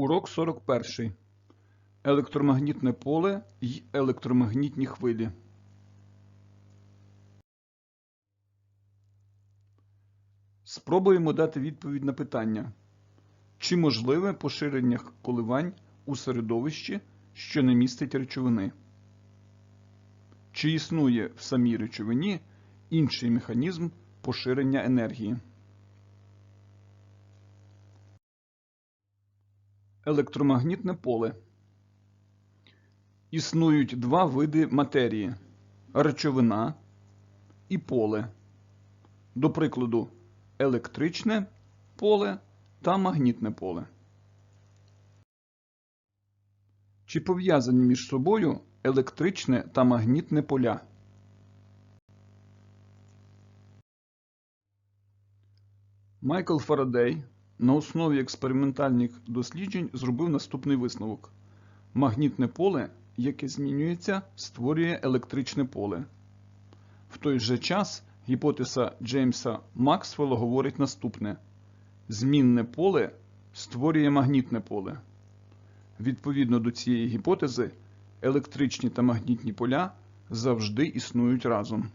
Урок 41. Електромагнітне поле й електромагнітні хвилі. Спробуємо дати відповідь на питання. Чи можливе поширення коливань у середовищі, що не містить речовини? Чи існує в самій речовині інший механізм поширення енергії? Електромагнітне поле. Існують два види матерії речовина і поле. До прикладу, електричне поле та магнітне поле. Чи пов'язані між собою електричне та магнітне поля? Майкл Фарадей на основі експериментальних досліджень зробив наступний висновок: магнітне поле, яке змінюється, створює електричне поле. В той же час гіпотеза Джеймса Максвелла говорить наступне: змінне поле створює магнітне поле. Відповідно до цієї гіпотези, електричні та магнітні поля завжди існують разом.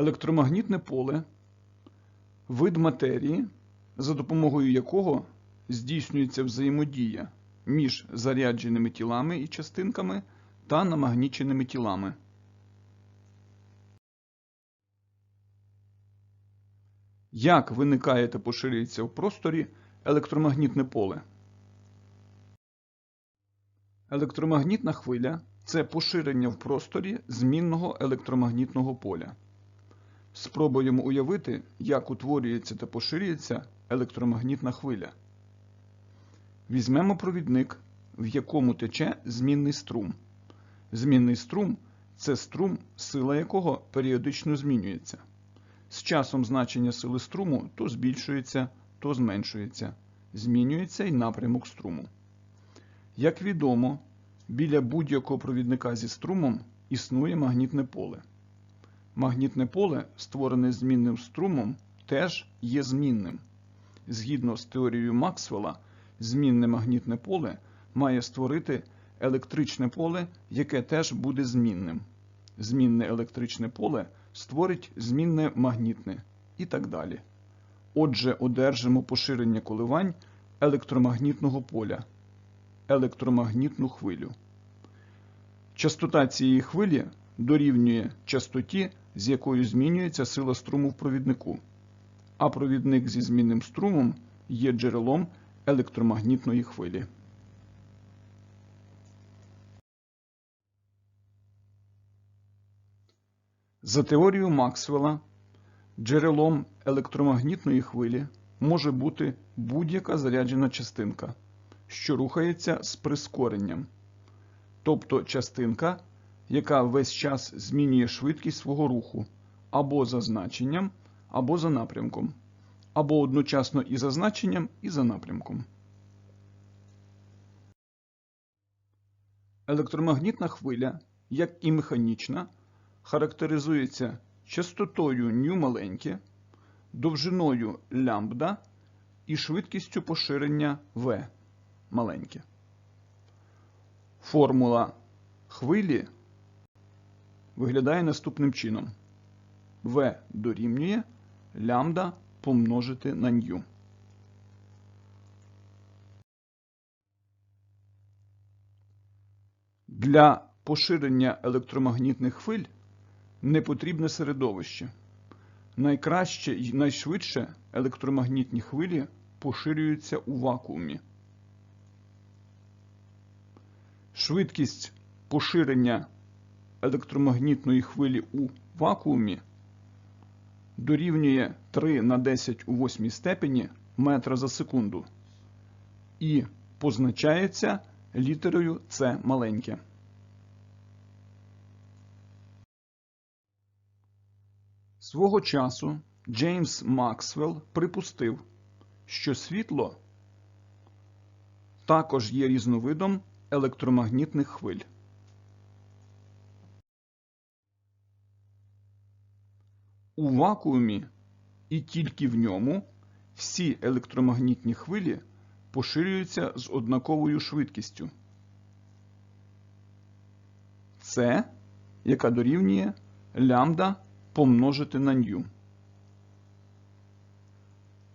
Електромагнітне поле вид матерії, за допомогою якого здійснюється взаємодія між зарядженими тілами і частинками та намагніченими тілами. Як виникає та поширюється в просторі електромагнітне поле? Електромагнітна хвиля це поширення в просторі змінного електромагнітного поля. Спробуємо уявити, як утворюється та поширюється електромагнітна хвиля. Візьмемо провідник, в якому тече змінний струм. Змінний струм це струм, сила якого періодично змінюється. З часом значення сили струму то збільшується, то зменшується. Змінюється і напрямок струму. Як відомо, біля будь-якого провідника зі струмом існує магнітне поле. Магнітне поле, створене змінним струмом, теж є змінним. Згідно з теорією Максвелла, змінне магнітне поле має створити електричне поле, яке теж буде змінним. Змінне електричне поле створить змінне магнітне і так далі. Отже, одержимо поширення коливань електромагнітного поля, електромагнітну хвилю. Частота цієї хвилі дорівнює частоті, з якою змінюється сила струму в провіднику, а провідник зі змінним струмом є джерелом електромагнітної хвилі. За теорією Максвелла, джерелом електромагнітної хвилі може бути будь-яка заряджена частинка, що рухається з прискоренням, тобто частинка, яка весь час змінює швидкість свого руху або за значенням, або за напрямком, або одночасно і за значенням, і за напрямком. Електромагнітна хвиля, як і механічна, характеризується частотою ню маленьке, довжиною лямбда і швидкістю поширення В маленьке. Формула хвилі виглядає наступним чином. В дорівнює лямбда помножити на ню. Для поширення електромагнітних хвиль не потрібне середовище. Найкраще і найшвидше електромагнітні хвилі поширюються у вакуумі. Швидкість поширення електромагнітної хвилі у вакуумі дорівнює 3 на 10 у 8 степені метра за секунду і позначається літерою С маленьке. Свого часу Джеймс Максвелл припустив, що світло також є різновидом електромагнітних хвиль. У вакуумі і тільки в ньому всі електромагнітні хвилі поширюються з однаковою швидкістю. Це, яка дорівнює лямбда помножити на ню,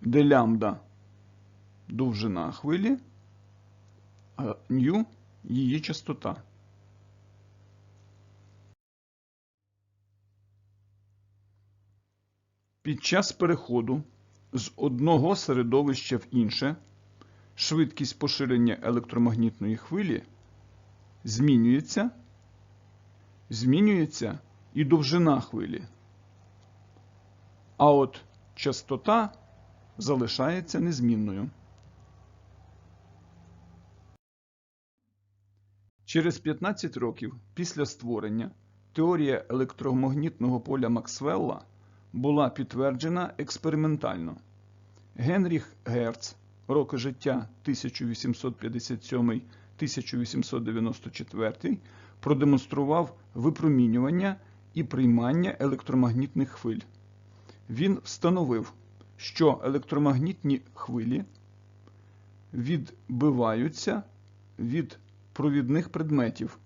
де лямбда довжина хвилі, а ню її частота. Під час переходу з одного середовища в інше швидкість поширення електромагнітної хвилі змінюється, змінюється і довжина хвилі. А от частота залишається незмінною. Через 15 років після створення теорія електромагнітного поля Максвелла була підтверджена експериментально. Генріх Герц, роки життя 1857-1894, продемонстрував випромінювання і приймання електромагнітних хвиль. Він встановив, що електромагнітні хвилі відбиваються від провідних предметів,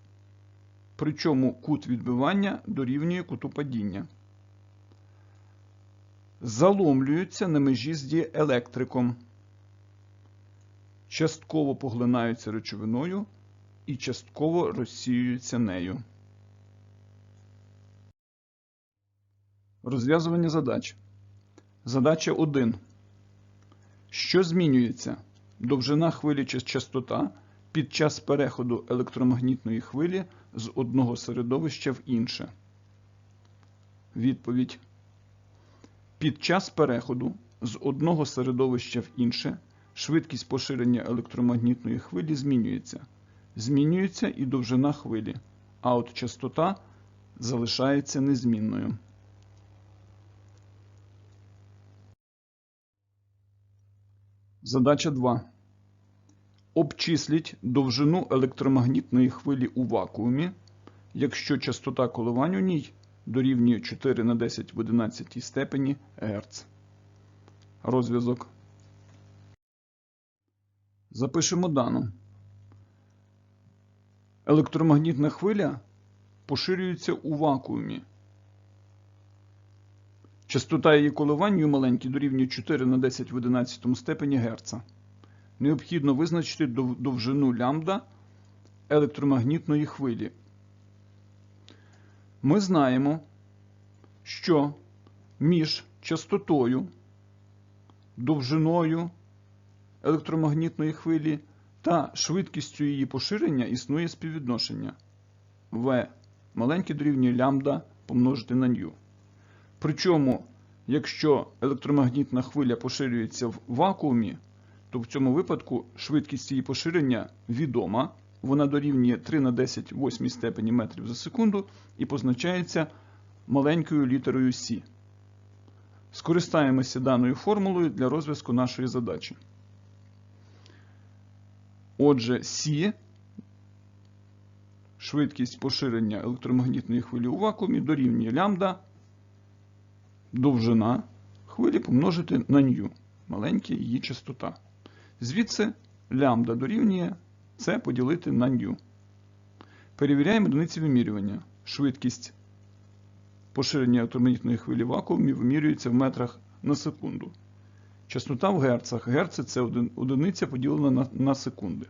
причому кут відбивання дорівнює куту падіння. Заломлюються на межі з діелектриком, частково поглинаються речовиною і частково розсіюються нею. Розв'язування задач. Задача 1. Що змінюється? Довжина хвилі чи частота під час переходу електромагнітної хвилі з одного середовища в інше. Відповідь. Під час переходу з одного середовища в інше швидкість поширення електромагнітної хвилі змінюється. Змінюється і довжина хвилі, а от частота залишається незмінною. Задача 2. Обчисліть довжину електромагнітної хвилі у вакуумі, якщо частота коливань у ній дорівнює 4 на 10 в 11 степені Гц. Розв'язок. Запишемо дану. Електромагнітна хвиля поширюється у вакуумі. Частота її коливань маленькій дорівнює 4 на 10 в 11 степені Гц. Необхідно визначити довжину лямбда електромагнітної хвилі. Ми знаємо, що між частотою, довжиною електромагнітної хвилі та швидкістю її поширення існує співвідношення В маленьке дорівнює лямбда помножити на ню. Причому, якщо електромагнітна хвиля поширюється в вакуумі, то в цьому випадку швидкість її поширення відома, вона дорівнює 3 на 10 8 степені метрів за секунду і позначається маленькою літерою С. Скористаємося даною формулою для розв'язку нашої задачі. Отже, С, швидкість поширення електромагнітної хвилі у вакуумі дорівнює лямбда, довжина хвилі помножити на ню, маленька її частота. Звідси лямбда дорівнює це поділити на ню. Перевіряємо одиниці вимірювання. Швидкість поширення електромагнітної хвилі в вакуумі вимірюється в метрах на секунду. Частота в герцах. Герци це одиниця поділена на, на секунди.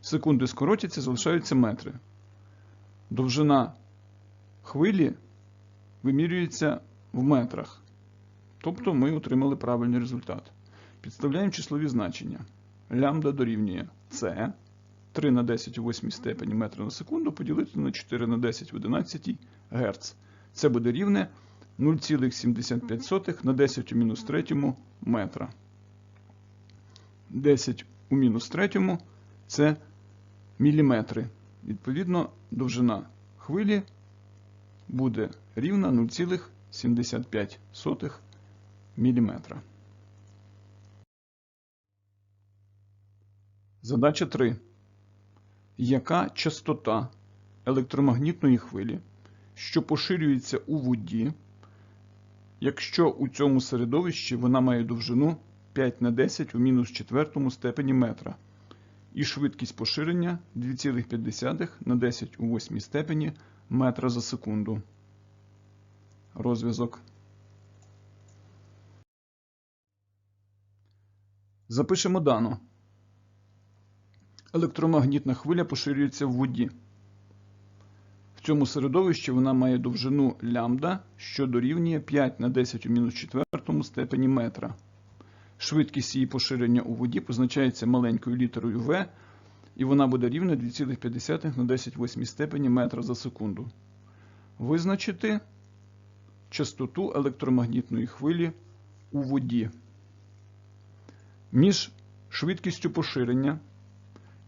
Секунди скоротяться, залишаються метри. Довжина хвилі вимірюється в метрах. Тобто ми отримали правильний результат. Підставляємо числові значення. Лямбда дорівнює С 3 на 10 у 8 степені метра на секунду поділити на 4 на 10 в 11 Гц. Це буде рівне 0,75 на 10 у мінус 3 метра. 10 у мінус 3 це міліметри. Відповідно, довжина хвилі буде рівна 0,75 міліметра. Задача 3. Яка частота електромагнітної хвилі, що поширюється у воді, якщо у цьому середовищі вона має довжину 5 на 10 у мінус четвертому степені метра і швидкість поширення 2,5 на 10 у восьмій степені метра за секунду. Розв'язок. Запишемо дано. Електромагнітна хвиля поширюється в воді. В цьому середовищі вона має довжину лямбда, що дорівнює 5 на 10 у мінус четвертому степені метра. Швидкість її поширення у воді позначається маленькою літерою В, і вона буде рівна 2,5 на 10 восьмій степені метра за секунду. Визначити частоту електромагнітної хвилі у воді. Між швидкістю поширення,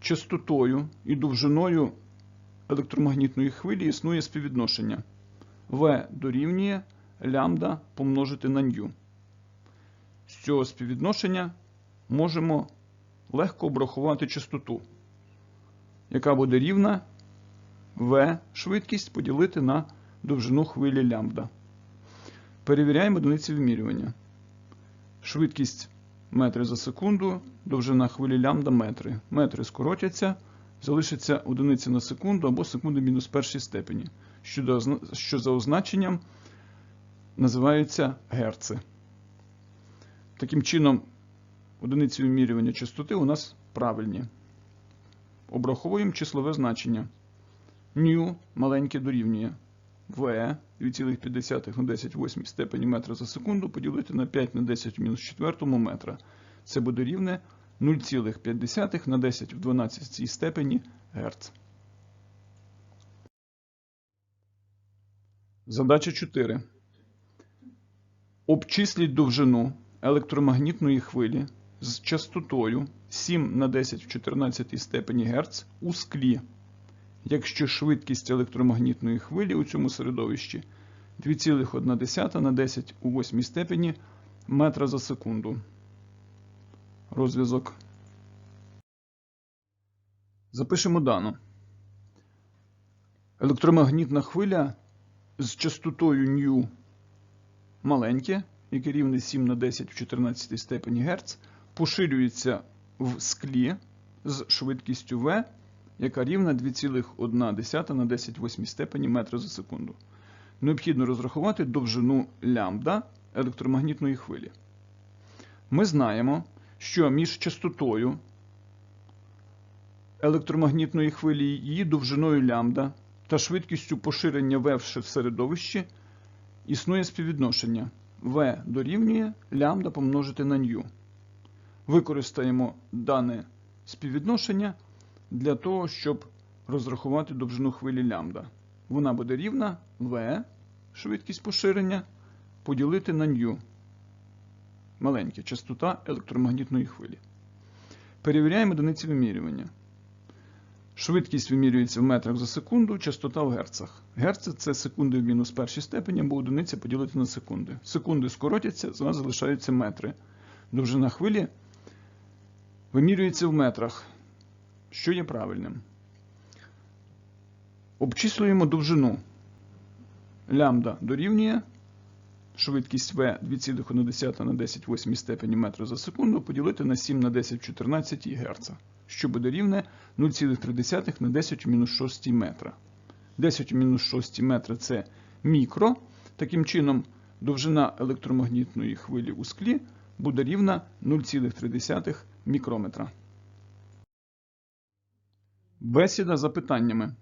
частотою і довжиною електромагнітної хвилі існує співвідношення В дорівнює лямбда помножити на ню. З цього співвідношення можемо легко обрахувати частоту, яка буде рівна В швидкість поділити на довжину хвилі лямбда. Перевіряємо одиниці вимірювання. Швидкість метри за секунду, довжина хвилі лямбда метри. Метри скоротяться, залишиться одиниця на секунду або секунди мінус першій степені, що, за означенням називаються герци. Таким чином, одиниці вимірювання частоти у нас правильні. Обраховуємо числове значення. Ню маленьке дорівнює В 2,5 на 10 восьмій степені метра за секунду поділити на 5 на 10 в мінус 4 метра. Це буде рівне 0,5 на 10 в 12 степені Гц. Задача 4. Обчисліть довжину електромагнітної хвилі з частотою 7 на 10 в 14 степені Гц у склі, якщо швидкість електромагнітної хвилі у цьому середовищі 2,1 на 10 у 8 степені метра за секунду. Розв'язок. Запишемо дано. Електромагнітна хвиля з частотою ню маленьке, яке рівне 7 на 10 в 14 степені Гц, поширюється в склі з швидкістю В, яка рівна 2,1 на 10 в 8 степені метра за секунду. Необхідно розрахувати довжину лямбда електромагнітної хвилі. Ми знаємо, що між частотою електромагнітної хвилі її довжиною лямбда та швидкістю поширення В в середовищі існує співвідношення В дорівнює лямбда помножити на ню. Використаємо дане співвідношення для того, щоб розрахувати довжину хвилі лямбда. Вона буде рівна В, швидкість поширення, поділити на ню. Маленька частота електромагнітної хвилі. Перевіряємо одиниці вимірювання. Швидкість вимірюється в метрах за секунду, частота в герцах. Герци це секунди в мінус першій степені, або одиниця поділити на секунди. Секунди скоротяться, з нас залишаються метри. Довжина хвилі вимірюється в метрах, що є правильним. Обчислюємо довжину. Лямбда дорівнює швидкість В 2,1 на 10 8 степені метра за секунду поділити на 7 на 10 в 14 Гц, що буде рівне 0,3 на 10 в мінус 6 метра. 10 в мінус 6 метра це мікро. Таким чином, довжина електромагнітної хвилі у склі буде рівна 0,3 мікрометра. Бесіда за питаннями.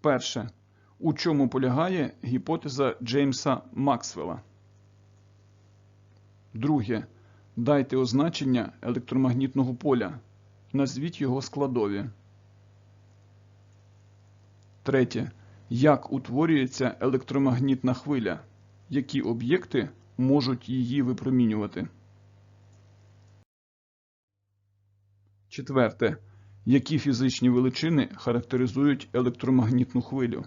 Перше. У чому полягає гіпотеза Джеймса Максвелла? Друге. Дайте означення електромагнітного поля. Назвіть його складові. Третє. Як утворюється електромагнітна хвиля? Які об'єкти можуть її випромінювати? Четверте. Які фізичні величини характеризують електромагнітну хвилю?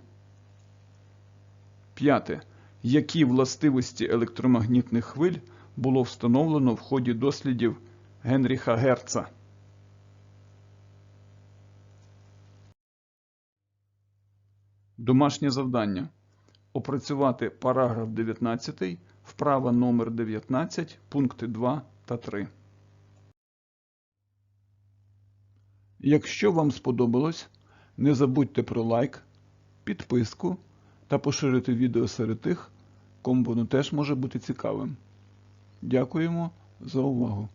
П'яте. Які властивості електромагнітних хвиль було встановлено в ході дослідів Генріха Герца? Домашнє завдання. Опрацювати параграф 19 Вправа номер 19, пункти 2 та 3. Якщо вам сподобалось, не забудьте про лайк, підписку та поширити відео серед тих, кому воно теж може бути цікавим. Дякуємо за увагу!